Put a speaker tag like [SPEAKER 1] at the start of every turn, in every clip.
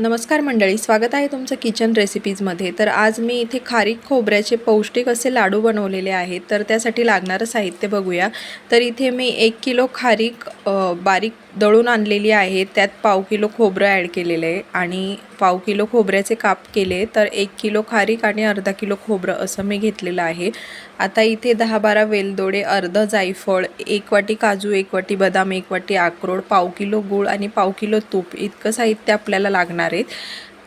[SPEAKER 1] नमस्कार मंडळी स्वागत आहे तुमचं किचन रेसिपीजमध्ये. तर आज मी इथे खारीक खोबऱ्याचे पौष्टिक असे लाडू बनवलेले आहेत. तर त्यासाठी लागणारं साहित्य बघूया. तर इथे मी एक किलो खारीक बारीक दळून आणलेली आहे. त्यात पाव किलो खोबरं ॲड केलेलं आहे. आणि पाव किलो खोबऱ्याचे काप केले तर एक किलो खारीक आणि अर्धा किलो खोबरं असं मी घेतलेलं आहे. आता इथे दहा बारा वेलदोडे अर्ध जायफळ एक वाटी काजू एक वाटी बदाम एक वाटी अक्रोड पाव किलो गूळ आणि पाव किलो तूप इतकं साहित्य आपल्याला लागणार आहेत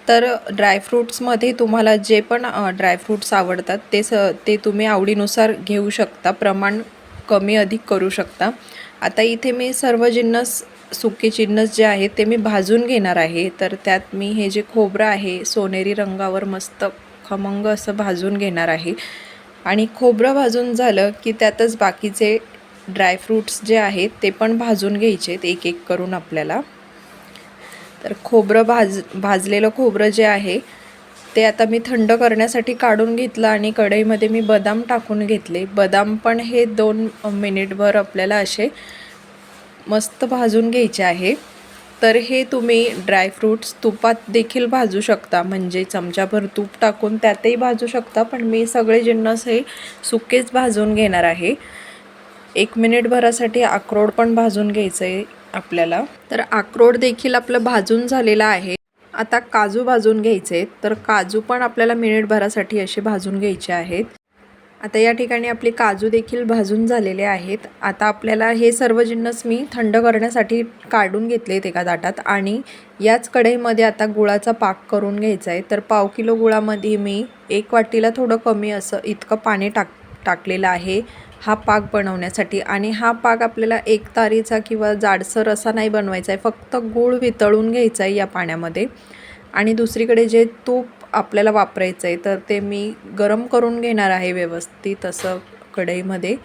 [SPEAKER 1] तर ड्रायफ्रूट्समध्ये तुम्हाला जे पण ड्रायफ्रूट्स आवडतात ते स ते तुम्ही आवडीनुसार घेऊ शकता. प्रमाण कमी अधिक करू शकता. आता इथे मी सर्व जिन्नस सुके चिन्नस जे आहेत ते मी भाजून घेणार आहे. तर त्यात मी हे जे खोबरं आहे सोनेरी रंगावर मस्त खमंग असं भाजून घेणार आहे. आणि खोबरं भाजून झालं की त्यातच बाकीचे ड्रायफ्रूट्स जे आहेत ते पण भाजून घ्यायचेत एक एक करून आपल्याला. तर खोबरं भाज भाजलेलं खोबरं जे आहे ते आता मी थंड करण्यासाठी काढून घेतलं आणि कढईमध्ये मी बदाम टाकून घेतले. बदाम पण हे दोन मिनिटभर आपल्याला असे मस्त भाजून घ्यायचे आहे. तर हे तुम्ही ड्रायफ्रूट्स तुपात देखील भाजू शकता. म्हणजे चमचाभर तूप टाकून त्यातही भाजू शकता. पण मी सगळे जिन्नस हे सुकेच भाजून घेणार आहे. एक मिनिटभरासाठी अक्रोड पण भाजून घ्यायचं आहे आपल्याला. तर अक्रोड देखील आपलं भाजून झालेलं आहे. आता काजू भाजून घ्यायचे तर काजू पण आपल्याला मिनिटभरासाठी असे भाजून घ्यायचे आहेत. आता या ठिकाणी आपले काजू देखील भाजून झालेले आहेत. आता आपल्याला हे सर्व जिन्नस मी थंड करण्यासाठी काढून घेतले आहेत एका ताटात आणि याच कढईमध्ये आता गुळाचा पाक करून घ्यायचा आहे. तर पाव किलो गुळामध्ये मी एक वाटीला थोडं कमी असं इतकं पाणी टाक टाकलेलं आहे हा पाक बनवण्यासाठी. आणि हा पाक आपल्याला एक तारीचा किंवा जाडसर असा नाही बनवायचा आहे. फक्त गूळ वितळून घ्यायचा आहे या पाण्यामध्ये. आणि दुसरीकडे जे तूप आपल्याला वापरायचं आहे तर ते मी गरम करून घेणार आहे व्यवस्थित असं कढईमध्ये.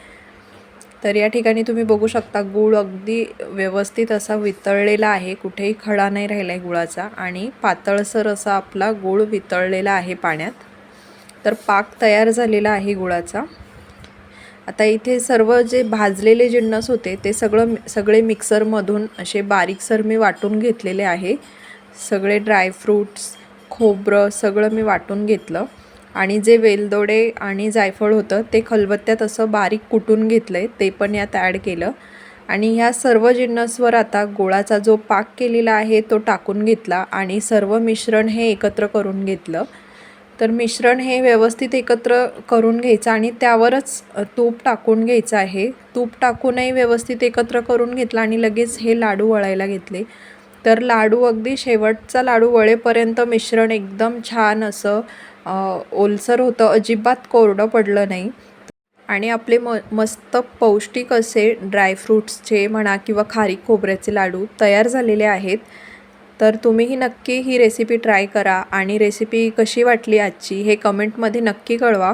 [SPEAKER 1] तर या ठिकाणी तुम्ही बघू शकता गूळ अगदी व्यवस्थित असा वितळलेला आहे. कुठेही खडा नाही राहिला आहे गुळाचा आणि पातळसर असा आपला गूळ वितळलेला आहे पाण्यात. तर पाक तयार झालेला आहे गुळाचा. आता इथे सर्व जे भाजलेले जिन्नस होते ते सगळं सगळे मिक्सरमधून असे बारीकसर मी वाटून घेतलेले आहे. सगळे ड्रायफ्रूट्स खोबरं सगळं मी वाटून घेतलं. आणि जे वेलदोडे आणि जायफळ होतं ते खलबत्त्यात असं बारीक कुटून घेतलं आहे ते पण यात ॲड केलं. आणि ह्या सर्व जिन्नसवर आता गोळाचा जो पाक केलेला आहे तो टाकून घेतला आणि सर्व मिश्रण हे एकत्र करून घेतलं. तर मिश्रण हे व्यवस्थित एकत्र करून घ्यायचं आणि त्यावरच तूप टाकून घ्यायचं आहे. तूप टाकूनही व्यवस्थित एकत्र करून घेतलं आणि लगेच हे लाडू वळायला घेतले. तर लाडू अगदी शेवटचा लाडू वळेपर्यंत मिश्रण एकदम छान असं ओलसर होतं. अजिबात कोरडं पडलं नाही. आणि आपले म मस्त पौष्टिक असे ड्रायफ्रूट्सचे म्हणा किंवा खारीक खोबऱ्याचे लाडू तयार झालेले आहेत. तर तुम्हीही नक्की ही रेसिपी ट्राय करा आणि रेसिपी कशी वाटली आजची हे कमेंटमध्ये नक्की कळवा.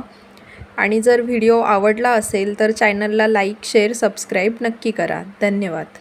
[SPEAKER 1] आणि जर व्हिडिओ आवडला असेल तर चॅनलला लाईक शेअर सबस्क्राईब नक्की करा. धन्यवाद.